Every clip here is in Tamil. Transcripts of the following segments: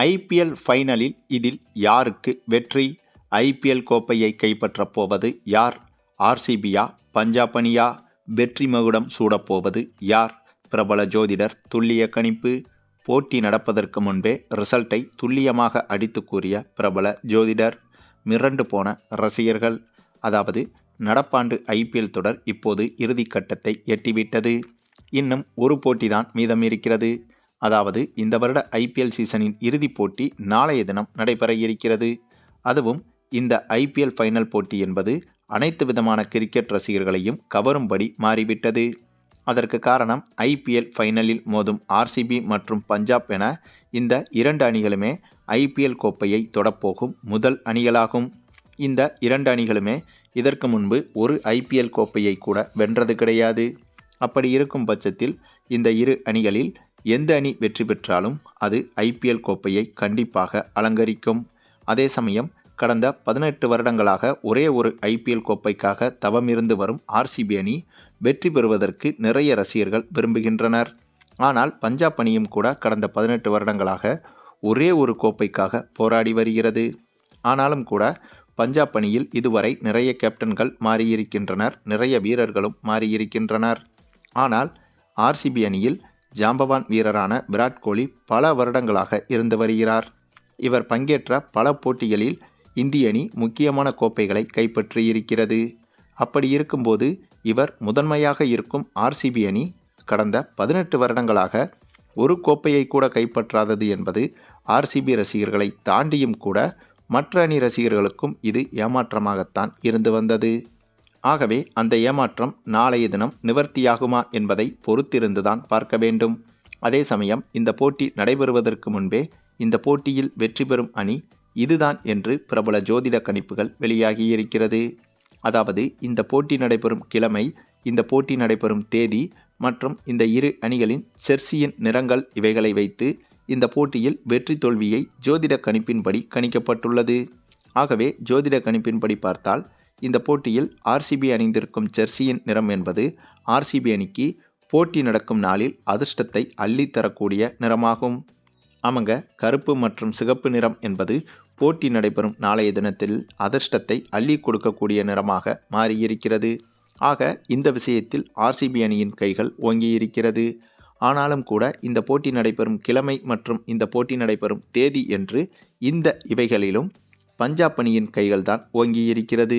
ஐபிஎல் ஃபைனலில் இதில் யாருக்கு வெற்றி? ஐபிஎல் கோப்பையை கைப்பற்றப் போவது யார்? ஆர்சிபியா பஞ்சாப் அணியா? வெற்றி மகுடம் சூடப்போவது யார்? பிரபல ஜோதிடர் துல்லிய கணிப்பு. போட்டி நடப்பதற்கு முன்பே ரிசல்ட்டை துல்லியமாக அடித்து கூறிய பிரபல ஜோதிடர் மிரண்டு போன ரசிகர்கள். அதாவது நடப்பாண்டு ஐபிஎல் தொடர் இப்போது இறுதிக்கட்டத்தை எட்டிவிட்டது. இன்னும் ஒரு போட்டிதான் மீதம் இருக்கிறது. அதாவது இந்த வருட ஐபிஎல் சீசனின் இறுதிப் போட்டி நாளைய தினம் நடைபெற இருக்கிறது. அதுவும் இந்த ஐபிஎல் ஃபைனல் போட்டி என்பது அனைத்து விதமான கிரிக்கெட் ரசிகர்களையும் கவரும்படி மாறிவிட்டது. அதற்கு காரணம் ஐபிஎல் ஃபைனலில் மோதும் ஆர்சிபி மற்றும் பஞ்சாப் என இந்த இரண்டு அணிகளுமே ஐபிஎல் கோப்பையை தொடப்போகும் முதல் அணிகளாகும். இந்த இரண்டு அணிகளுமே இதற்கு முன்பு ஒரு ஐபிஎல் கோப்பையை கூட வென்றது கிடையாது. அப்படி இருக்கும் பட்சத்தில் இந்த இரு அணிகளில் எந்த அணி வெற்றி பெற்றாலும் அது ஐபிஎல் கோப்பையை கண்டிப்பாக அலங்கரிக்கும். அதே சமயம் கடந்த பதினெட்டு வருடங்களாக ஒரே ஒரு ஐபிஎல் கோப்பைக்காக தவம் இருந்து வரும் ஆர்சிபி அணி வெற்றி பெறுவதற்கு நிறைய ரசிகர்கள் விரும்புகின்றனர். ஆனால் பஞ்சாப் அணியும் கூட கடந்த பதினெட்டு வருடங்களாக ஒரே ஒரு கோப்பைக்காக போராடி வருகிறது. ஆனாலும் கூட பஞ்சாப் அணியில் இதுவரை நிறைய கேப்டன்கள் மாறியிருக்கின்றனர் நிறைய வீரர்களும் மாறியிருக்கின்றனர். ஆனால் ஆர்சிபி அணியில் ஜாம்பவான் வீரரான விராட் கோலி பல வருடங்களாக இருந்து வருகிறார். இவர் பங்கேற்ற பல போட்டிகளில் இந்திய அணி முக்கியமான கோப்பைகளை கைப்பற்றியிருக்கிறது அப்படி இருக்கும்போது இவர் முதன்மையாக இருக்கும் ஆர்சிபி அணி கடந்த பதினெட்டு வருடங்களாக ஒரு கோப்பையை கூட கைப்பற்றாதது என்பது ஆர்சிபி ரசிகர்களை தாண்டியும் கூட மற்ற அணி ரசிகர்களுக்கும் இது ஏமாற்றமாகத்தான் இருந்து வந்தது. ஆகவே அந்த ஏமாற்றம் நாளைய தினம் நிவர்த்தியாகுமா என்பதை பொறுத்திருந்துதான் பார்க்க வேண்டும். அதே சமயம் இந்த போட்டி நடைபெறுவதற்கு முன்பே இந்த போட்டியில் வெற்றி பெறும் அணி இதுதான் என்று பிரபல ஜோதிட கணிப்புகள் வெளியாகியிருக்கிறது. அதாவது இந்த போட்டி நடைபெறும் கிழமை இந்த போட்டி நடைபெறும் தேதி மற்றும் இந்த இரு அணிகளின் செர்சியின் நிறங்கள் இவைகளை வைத்து இந்த போட்டியில் வெற்றி தோல்வியை ஜோதிட கணிப்பின்படி கணிக்கப்பட்டுள்ளது. ஆகவே ஜோதிட கணிப்பின்படி பார்த்தால் இந்த போட்டியில் ஆர்சிபி அணிந்திருக்கும் ஜெர்சியின் நிறம் என்பது ஆர்சிபி அணிக்கு போட்டி நடக்கும் நாளில் அதிர்ஷ்டத்தை அள்ளித்தரக்கூடிய நிறமாகும். ஆமாங்க கருப்பு மற்றும் சிகப்பு நிறம் என்பது போட்டி நடைபெறும் நாளைய தினத்தில் அதிர்ஷ்டத்தை அள்ளி கொடுக்கக்கூடிய நிறமாக மாறியிருக்கிறது. ஆக இந்த விஷயத்தில் ஆர்சிபி அணியின் கைகள் ஓங்கியிருக்கிறது. ஆனாலும் கூட இந்த போட்டி நடைபெறும் கிழமை மற்றும் இந்த போட்டி நடைபெறும் தேதி என்று இந்த இவைகளிலும் பஞ்சாப் அணியின் கைகள்தான் ஓங்கியிருக்கிறது.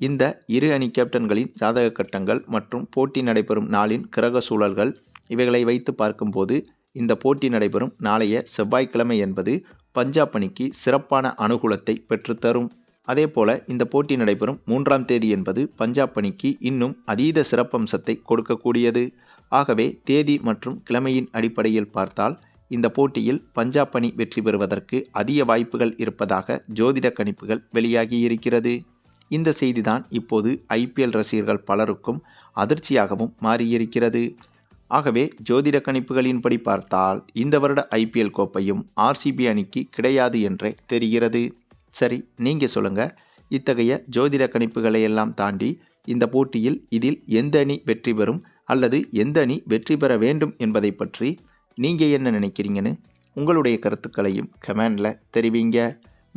இந்த இரு அணி கேப்டன்களின் ஜாதக கட்டங்கள் மற்றும் போட்டி நடைபெறும் நாளின் கிரக சூழல்கள் இவைகளை வைத்து பார்க்கும்போது இந்த போட்டி நடைபெறும் நாளைய செவ்வாய்க்கிழமை என்பது பஞ்சாப் அணிக்கு சிறப்பான அனுகூலத்தை பெற்றுத்தரும். அதேபோல இந்த போட்டி நடைபெறும் மூன்றாம் தேதி என்பது பஞ்சாப் அணிக்கு இன்னும் அதீத சிறப்பம்சத்தை கொடுக்கக்கூடியது. ஆகவே தேதி மற்றும் கிழமையின் அடிப்படையில் பார்த்தால் இந்த போட்டியில் பஞ்சாப் அணி வெற்றி பெறுவதற்கு அதிக வாய்ப்புகள் இருப்பதாக ஜோதிட கணிப்புகள் வெளியாகியிருக்கிறது. இந்த செய்திதான் இப்போது ஐபிஎல் ரசிகர்கள் பலருக்கும் அதிர்ச்சியாகவும் மாறியிருக்கிறது. ஆகவே ஜோதிட கணிப்புகளின்படி பார்த்தால் இந்த வருட ஐபிஎல் கோப்பையும் ஆர்சிபி அணிக்கு கிடையாது என்றே தெரிகிறது. சரி நீங்கள் சொல்லுங்கள் இத்தகைய ஜோதிட கணிப்புகளை எல்லாம் தாண்டி இந்த போட்டியில் இதில் எந்த அணி வெற்றி பெறும் அல்லது எந்த அணி வெற்றி பெற வேண்டும் என்பதை பற்றி நீங்கள் என்ன நினைக்கிறீங்கன்னு உங்களுடைய கருத்துக்களையும் கமெண்டில் தெரிவிங்க.